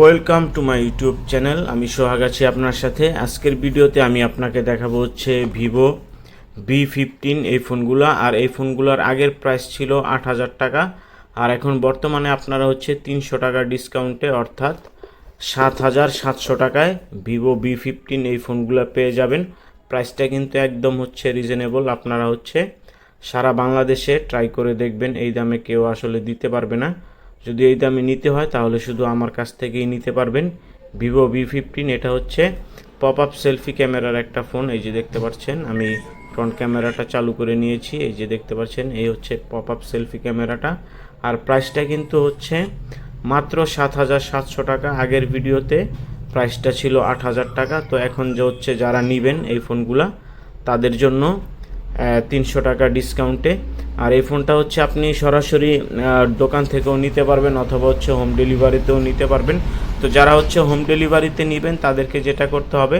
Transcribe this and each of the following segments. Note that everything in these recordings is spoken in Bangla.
Welcome to my YouTube channel আমি সোহাগ আছি আপনার সাথে। আজকের ভিডিওতে আমি আপনাকে দেখাবো হচ্ছে ভিভো বি ফিফটিন এই ফোনগুলো। আর এই ফোনগুলোর আগের প্রাইস ছিল আট হাজার টাকা। আর এখন বর্তমানে আপনারা হচ্ছে তিনশো টাকা ডিসকাউন্টে অর্থাৎ সাত হাজার সাতশো টাকায় ভিভো বি ফিফটিন এই ফোনগুলো পেয়ে যাবেন। প্রাইসটা কিন্তু একদম হচ্ছে রিজনেবল আপনারা হচ্ছে সারা বাংলাদেশে ট্রাই করে দেখবেন। এই দামে কেউ আসলে দিতে পারবে না। যদি এই দামে নিতে হয়, তাহলে শুধু আমার কাছ থেকেই নিতে পারবেন। ভিভো বি ফিফটিন এটা হচ্ছে পপ আপ সেলফি ক্যামেরার একটা ফোন এই যে দেখতে পাচ্ছেন, আমি ফ্রন্ট ক্যামেরাটা চালু করে নিয়েছি, এই যে দেখতে পাচ্ছেন, এই হচ্ছে পপ আপ সেলফি ক্যামেরাটা আর প্রাইসটা কিন্তু হচ্ছে মাত্র সাত হাজার সাতশো টাকা, আগের ভিডিওতে প্রাইসটা ছিল আট হাজার টাকা, তো এখন যে হচ্ছে যারা নেবেন এই ফোনগুলা তাদের জন্য তিনশো টাকা ডিসকাউন্টে আর এই ফোনটা হচ্ছে আপনি সরাসরি দোকান থেকেও নিতে পারবেন অথবা হচ্ছে হোম ডেলিভারিতেও নিতে পারবেন। তো যারা হচ্ছে হোম ডেলিভারিতে নেবেন, তাদেরকে যেটা করতে হবে,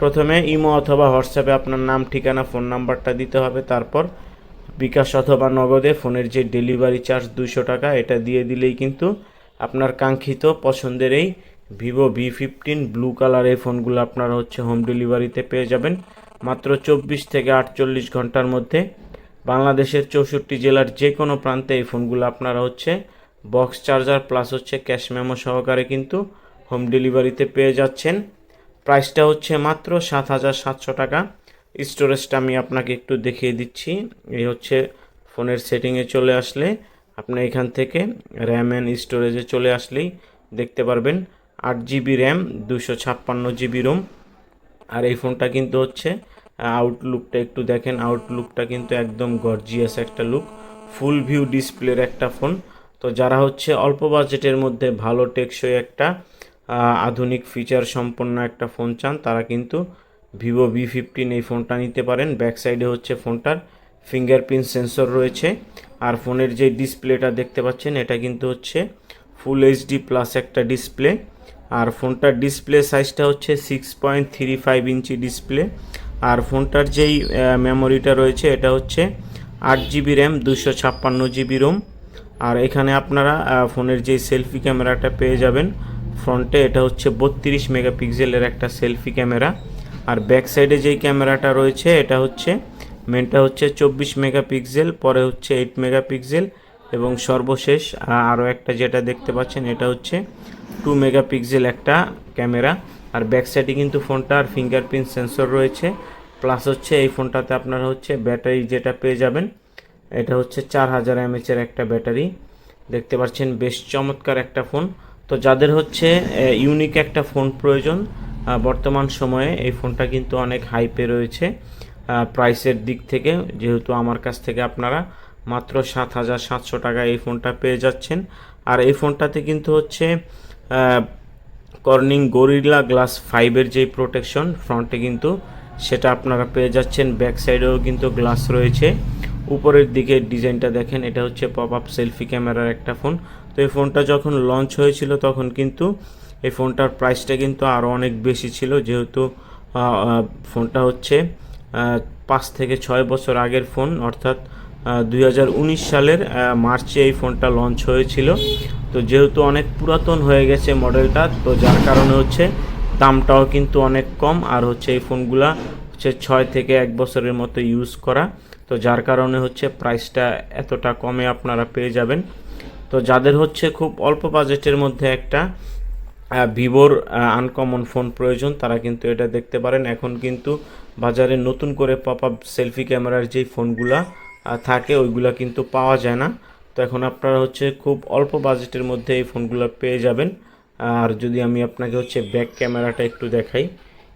প্রথমে ইমো অথবা হোয়াটসঅ্যাপে আপনার নাম, ঠিকানা, ফোন নাম্বারটা দিতে হবে। তারপর বিকাশ অথবা নগদে ফোনের যে ডেলিভারি চার্জ দুশো টাকা, এটা দিয়ে দিলেই কিন্তু আপনার কাঙ্ক্ষিত পছন্দের এই Vivo V fifteen blue colour এই ফোনগুলো আপনারা হচ্ছে হোম ডেলিভারিতে পেয়ে যাবেন। মাত্র চব্বিশ থেকে আটচল্লিশ ঘণ্টার মধ্যে বাংলাদেশের চৌষট্টি জেলার যে কোনো প্রান্তে এই ফোনগুলো আপনারা হচ্ছে বক্স চার্জার প্লাস হচ্ছে ক্যাশ মেমো সহকারে কিন্তু হোম ডেলিভারিতে পেয়ে যাচ্ছেন। প্রাইসটা হচ্ছে মাত্র সাত হাজার সাতশো টাকা। স্টোরেজটা আমি আপনাকে একটু দেখিয়ে দিচ্ছি। এই হচ্ছে ফোনের সেটিংয়ে চলে আসলে আপনি এখান থেকে র্যাম অ্যান্ড স্টোরেজে চলে আসলেই দেখতে পারবেন। আট জিবি র্যাম, দুশো ছাপ্পান্ন জিবি রোম। আর এই ফোনটা কিন্তু হচ্ছে আউটলুকটা একটু দেখেন আউটলুকটা কিন্তু একদম গর্জিয়াস একটা লুক ফুল ভিউ ডিসপ্লের একটা ফোন তো যারা হচ্ছে অল্প বাজেটের মধ্যে ভালো টেকসই একটা আধুনিক ফিচার সম্পন্ন একটা ফোন চান, তারা কিন্তু ভিভো ভি ফিফটিন এই ফোনটা নিতে পারেন। ব্যাক সাইডে হচ্ছে ফোনটার ফিঙ্গারপ্রিন্ট সেন্সর রয়েছে। আর ফোনের যে ডিসপ্লেটা দেখতে পাচ্ছেন, এটা কিন্তু হচ্ছে ফুল এইচডি প্লাস একটা ডিসপ্লে আর ফোনটার ডিসপ্লে সাইজটা হচ্ছে সিক্স পয়েন্ট থ্রি ফাইভ ইঞ্চি ডিসপ্লে আর ফোনটার যেই মেমোরিটা রয়েছে, এটা হচ্ছে আট জিবি র্যাম দুশো ছাপ্পান্ন জিবি রোম আর এখানে আপনারা ফোনের যে সেলফি ক্যামেরাটা পেয়ে যাবেন, ফ্রন্টে এটা হচ্ছে বত্রিশ মেগাপিক্সেলের একটা সেলফি ক্যামেরা আর ব্যাক সাইডে যেই ক্যামেরাটা রয়েছে, এটা হচ্ছে মেনটা হচ্ছে চব্বিশ মেগাপিক্সেল, পরে হচ্ছে এইট মেগাপিক্সেল এবং সর্বশেষ আরও একটা যেটা দেখতে পাচ্ছেন, এটা হচ্ছে টু মেগাপিক্সেল একটা ক্যামেরা আর ব্যাক সাইডে কিন্তু ফোনটার ফিঙ্গারপ্রিন্ট সেন্সর রয়েছে। প্লাস হচ্ছে এই ফোনটাতে আপনারা হচ্ছে ব্যাটারি যেটা পেয়ে যাবেন, এটা হচ্ছে চার হাজার এমএচের একটা ব্যাটারি। দেখতে পাচ্ছেন বেশ চমৎকার একটা ফোন। তো যাদের হচ্ছে ইউনিক একটা ফোন প্রয়োজন বর্তমান সময়ে এই ফোনটা কিন্তু অনেক হাইপে রয়েছে। প্রাইসের দিক থেকে যেহেতু আমার কাছ থেকে আপনারা মাত্র সাত হাজার সাতশো টাকায় এই ফোনটা পেয়ে যাচ্ছেন। আর এই ফোনটাতে কিন্তু হচ্ছে কর্নিং গরিলা গ্লাস ফাইভের যে প্রোটেকশন ফ্রন্টে কিন্তু সেটা আপনারা পেয়ে যাচ্ছেন ব্যাক সাইডেও কিন্তু গ্লাস রয়েছে। উপরের দিকে ডিজাইনটা দেখেন, এটা হচ্ছে পপ আপ সেলফি ক্যামেরার একটা ফোন তো এই ফোনটা যখন লঞ্চ হয়েছিল তখন কিন্তু এই ফোনটার প্রাইসটা কিন্তু আরও অনেক বেশি ছিল। যেহেতু ফোনটা হচ্ছে পাঁচ থেকে ছয় বছর আগের ফোন অর্থাৎ উনিশ সালের মার্চে এই ফোনটা লঞ্চ হয়েছিল। তো যেহেতু অনেক পুরাতন হয়ে গেছে মডেলটা, তো যার কারণে হচ্ছে দামটাও কিন্তু অনেক কম। আর হচ্ছে এই ফোনগুলা হচ্ছে ছয় থেকে এক বছরের মতো ইউজ করা। তো যার কারণে হচ্ছে প্রাইসটা এতটা কমে আপনারা পেয়ে যাবেন। তো যাদের হচ্ছে খুব অল্প বাজেটের মধ্যে একটা ভিভোর আনকমন ফোন প্রয়োজন, তারা কিন্তু এটা দেখতে পারেন। এখন কিন্তু বাজারে নতুন করে পপ আপ সেলফি ক্যামেরার যেই ফোনগুলা থাকে, ওইগুলা কিন্তু পাওয়া যায় না। তো এখন আপনারা হচ্ছে খুব অল্প বাজেটের মধ্যে এই ফোনগুলো পেয়ে যাবেন। আর যদি আমি আপনাকে হচ্ছে ব্যাক ক্যামেরাটা একটু দেখাই,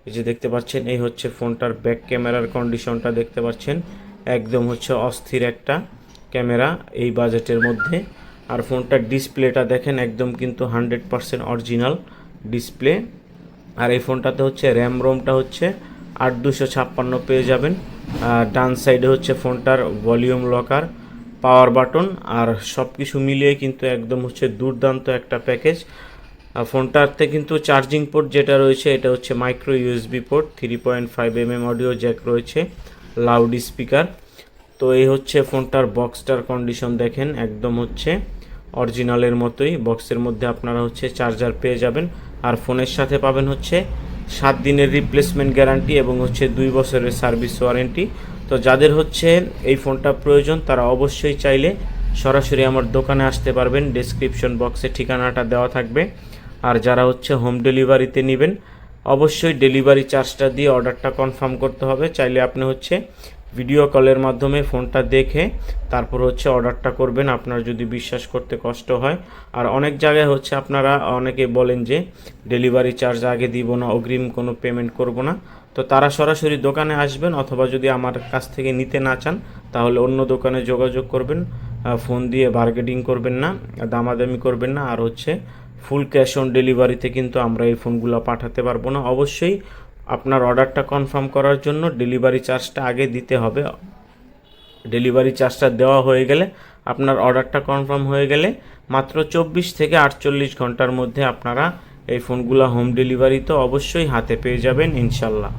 এই যে দেখতে পাচ্ছেন, এই হচ্ছে ফোনটার ব্যাক ক্যামেরার কন্ডিশনটা দেখতে পাচ্ছেন। একদম হচ্ছে অস্থির একটা ক্যামেরা এই বাজেটের মধ্যে। আর ফোনটার ডিসপ্লেটা দেখেন, একদম কিন্তু হান্ড্রেড পারসেন্ট অরিজিনাল ডিসপ্লে আর এই ফোনটাতে হচ্ছে র্যাম রোমটা হচ্ছে আট দুশো ছাপ্পান্ন পেয়ে যাবেন। ডান সাইডে হচ্ছে ফোনটার ভলিউম লকার, পাওয়ার বাটন, আর সব কিছু মিলিয়ে কিন্তু একদম হচ্ছে দুর্দান্ত একটা প্যাকেজ। ফোনটাতে কিন্তু চার্জিং পোর্ট যেটা রয়েছে, এটা হচ্ছে micro USB port, three point five M M audio jack রয়েছে, লাউড স্পিকার। তো এই হচ্ছে ফোনটার বক্সটার কন্ডিশন দেখেন, একদম হচ্ছে অরিজিনালের মতোই। বক্সের মধ্যে আপনারা হচ্ছে চার্জার পেয়ে যাবেন। আর ফোনের সাথে পাবেন হচ্ছে সাত দিনের রিপ্লেসমেন্ট গ্যারান্টি এবং হচ্ছে দুই বছরের সার্ভিস ওয়ারেন্টি তো যাদের হচ্ছে এই ফোনটা প্রয়োজন, তারা অবশ্যই চাইলে সরাসরি আমার দোকানে আসতে পারবেন। ডেসক্রিপশন বক্সে ঠিকানাটা দেওয়া থাকবে। আর যারা হচ্ছে হোম ডেলিভারিতে নেবেন, অবশ্যই ডেলিভারি চার্জটা দিয়ে অর্ডারটা কনফার্ম করতে হবে। চাইলে আপনি হচ্ছে ভিডিও কলের মাধ্যমে ফোনটা দেখে তারপর হচ্ছে অর্ডারটা করবেন। আপনার যদি বিশ্বাস করতে কষ্ট হয়। আর অনেক জায়গায় হচ্ছে আপনারা অনেকে বলেন যে ডেলিভারি চার্জ আগে দিব না, অগ্রিম কোনো পেমেন্ট করব না। তো তারা সরাসরি দোকানে আসবেন অথবা যদি আমার কাছ থেকে নিতে না চান, তাহলে অন্য দোকানে যোগাযোগ করবেন। ফোন দিয়ে বার্গেটিং করবেন না, দামাদামি করবেন না। আর হচ্ছে ফুল ক্যাশ অন ডেলিভারিতে কিন্তু আমরা এই ফোনগুলো পাঠাতে পারব না। অবশ্যই আপনার অর্ডারটা কনফার্ম করার জন্য ডেলিভারি চার্জটা আগে দিতে হবে। ডেলিভারি চার্জটা দেওয়া হয়ে গেলে আপনার অর্ডারটা কনফার্ম হয়ে গেলে মাত্র চব্বিশ থেকে আটচল্লিশ ঘণ্টার মধ্যে আপনারা এই ফোনগুলো হোম ডেলিভারি তো অবশ্যই হাতে পেয়ে যাবেন, ইনশাল্লাহ।